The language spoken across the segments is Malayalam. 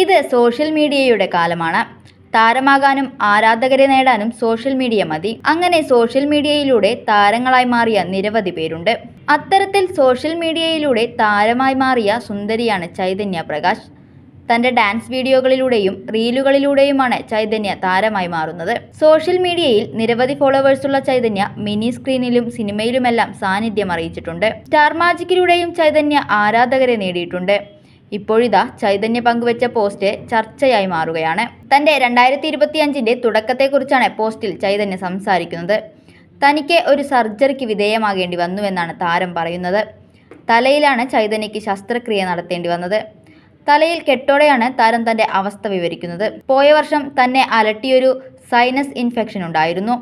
ഇത് സോഷ്യൽ മീഡിയയുടെ കാലമാണ്. താരമാകാനും ആരാധകരെ നേടാനും സോഷ്യൽ മീഡിയ മതി. അങ്ങനെ സോഷ്യൽ മീഡിയയിലൂടെ താരങ്ങളായി മാറിയ നിരവധി പേരുണ്ട്. അത്തരത്തിൽ സോഷ്യൽ മീഡിയയിലൂടെ താരമായി മാറിയ സുന്ദരിയാണ് ചൈതന്യ പ്രകാശ്. തന്റെ ഡാൻസ് വീഡിയോകളിലൂടെയും റീലുകളിലൂടെയുമാണ് ചൈതന്യ താരമായി മാറുന്നത്. സോഷ്യൽ മീഡിയയിൽ നിരവധി ഫോളോവേഴ്സുള്ള ചൈതന്യ മിനി സ്ക്രീനിലും സിനിമയിലുമെല്ലാം സാന്നിധ്യം അറിയിച്ചിട്ടുണ്ട്. സ്റ്റാർ മാജിക്കിലൂടെയും ചൈതന്യ ആരാധകരെ നേടിയിട്ടുണ്ട്. ഇപ്പോഴിതാ ചൈതന്യ പങ്കുവച്ച പോസ്റ്റ് ചർച്ചയായി മാറുകയാണ്. തന്റെ രണ്ടായിരത്തി ഇരുപത്തിയഞ്ചിന്റെ തുടക്കത്തെക്കുറിച്ചാണ് പോസ്റ്റിൽ ചൈതന്യ സംസാരിക്കുന്നത്. തനിക്ക് ഒരു സർജറിക്ക് വിധേയമാകേണ്ടി വന്നുവെന്നാണ് താരം പറയുന്നത്. തലയിലാണ് ചൈതന്യയ്ക്ക് ശസ്ത്രക്രിയ നടത്തേണ്ടി വന്നത്. തലയിൽ കെട്ടോടെയാണ് താരം തന്റെ അവസ്ഥ വിവരിക്കുന്നത്. പോയ വർഷം തന്നെ അലട്ടിയൊരു സൈനസ് ഇൻഫെക്ഷൻ ഉണ്ടായിരുന്നു.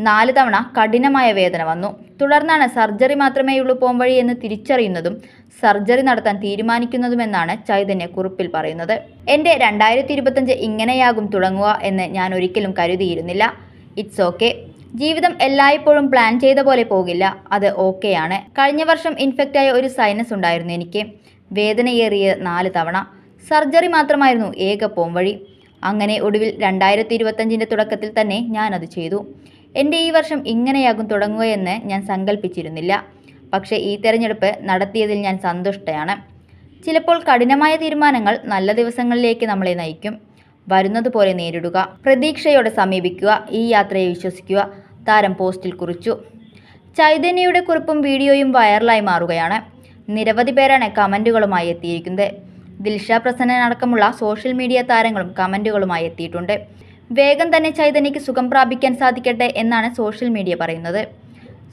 നാല് തവണ കഠിനമായ വേദന വന്നു. തുടർന്നാണ് സർജറി മാത്രമേയുള്ളൂ പോംവഴി എന്ന് തിരിച്ചറിയുന്നതും സർജറി നടത്താൻ തീരുമാനിക്കുന്നതുമെന്നാണ് ചൈതന്യ കുറിപ്പിൽ പറയുന്നത്. എന്റെ രണ്ടായിരത്തി ഇരുപത്തഞ്ച് ഇങ്ങനെയാകും തുടങ്ങുക എന്ന് ഞാൻ ഒരിക്കലും കരുതിയിരുന്നില്ല. It's okay. ജീവിതം എല്ലായ്പ്പോഴും പ്ലാൻ ചെയ്ത പോലെ പോകില്ല. അത് ഓക്കെയാണ്. കഴിഞ്ഞ വർഷം ഇൻഫെക്റ്റായ ഒരു സൈനസ് ഉണ്ടായിരുന്നു എനിക്ക്. വേദനയേറിയ നാല് തവണ. സർജറി മാത്രമായിരുന്നു ഏക പോംവഴി. അങ്ങനെ ഒടുവിൽ രണ്ടായിരത്തി ഇരുപത്തഞ്ചിന്റെ തുടക്കത്തിൽ തന്നെ ഞാനത് ചെയ്തു. എന്റെ ഈ വർഷം ഇങ്ങനെയാകും തുടങ്ങുകയെന്ന് ഞാൻ സങ്കല്പിച്ചിരുന്നില്ല പക്ഷേ ഈ തെരഞ്ഞെടുപ്പ് നടത്തിയതിൽ ഞാൻ സന്തുഷ്ടയാണ്. ചിലപ്പോൾ കഠിനമായ തീരുമാനങ്ങൾ നല്ല ദിവസങ്ങളിലേക്ക് നമ്മളെ നയിക്കും. വരുന്നത് പോലെ നേരിടുക പ്രതീക്ഷയോടെ സമീപിക്കുക ഈ യാത്രയെ വിശ്വസിക്കുക താരം പോസ്റ്റിൽ കുറിച്ചു. ചൈതന്യയുടെ കുറിപ്പും വീഡിയോയും വൈറലായി മാറുകയാണ്. നിരവധി പേരാണ് കമന്റുകളുമായി എത്തിയിരിക്കുന്നത്. ദിൽഷ പ്രസന്നൻ അടക്കമുള്ള സോഷ്യൽ മീഡിയ താരങ്ങളും കമന്റുകളുമായി എത്തിയിട്ടുണ്ട്. വേഗം തന്നെ ചൈതന്യയ്ക്ക് സുഖം പ്രാപിക്കാൻ സാധിക്കട്ടെ എന്നാണ് സോഷ്യൽ മീഡിയ പറയുന്നത്.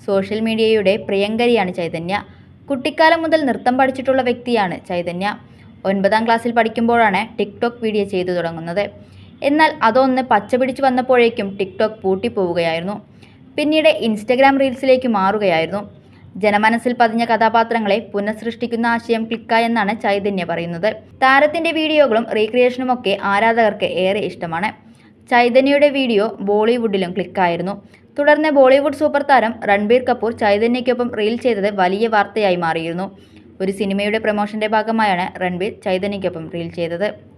സോഷ്യൽ മീഡിയയുടെ പ്രിയങ്കരിയാണ് ചൈതന്യ. കുട്ടിക്കാലം മുതൽ നൃത്തം പഠിച്ചിട്ടുള്ള വ്യക്തിയാണ് ചൈതന്യ. ഒൻപതാം ക്ലാസ്സിൽ പഠിക്കുമ്പോഴാണ് ടിക്ടോക്ക് വീഡിയോ ചെയ്തു തുടങ്ങുന്നത്. എന്നാൽ അതൊന്ന് പച്ച പിടിച്ചു വന്നപ്പോഴേക്കും ടിക്ടോക്ക് പൂട്ടിപ്പോവുകയായിരുന്നു. പിന്നീട് ഇൻസ്റ്റഗ്രാം റീൽസിലേക്ക് മാറുകയായിരുന്നു. ജനമനസ്സിൽ പതിഞ്ഞ കഥാപാത്രങ്ങളെ പുനഃസൃഷ്ടിക്കുന്ന ആശയം ക്ലിക്കായെന്നാണ് ചൈതന്യ പറയുന്നത്. താരത്തിന്റെ വീഡിയോകളും റീക്രിയേഷനുമൊക്കെ ആരാധകർക്ക് ഏറെ ഇഷ്ടമാണ്. ചൈതന്യയുടെ വീഡിയോ ബോളിവുഡിലും ക്ലിക്കായിരുന്നു. തുടർന്ന് ബോളിവുഡ് സൂപ്പർ താരം രൺബീർ കപൂർ ചൈതന്യയ്ക്കൊപ്പം റീൽ ചെയ്തത് വലിയ വാർത്തയായി മാറിയിരുന്നു. ഒരു സിനിമയുടെ പ്രൊമോഷന്റെ ഭാഗമായാണ് രൺബീർ ചൈതന്യയ്ക്കൊപ്പം റീൽ ചെയ്തത്.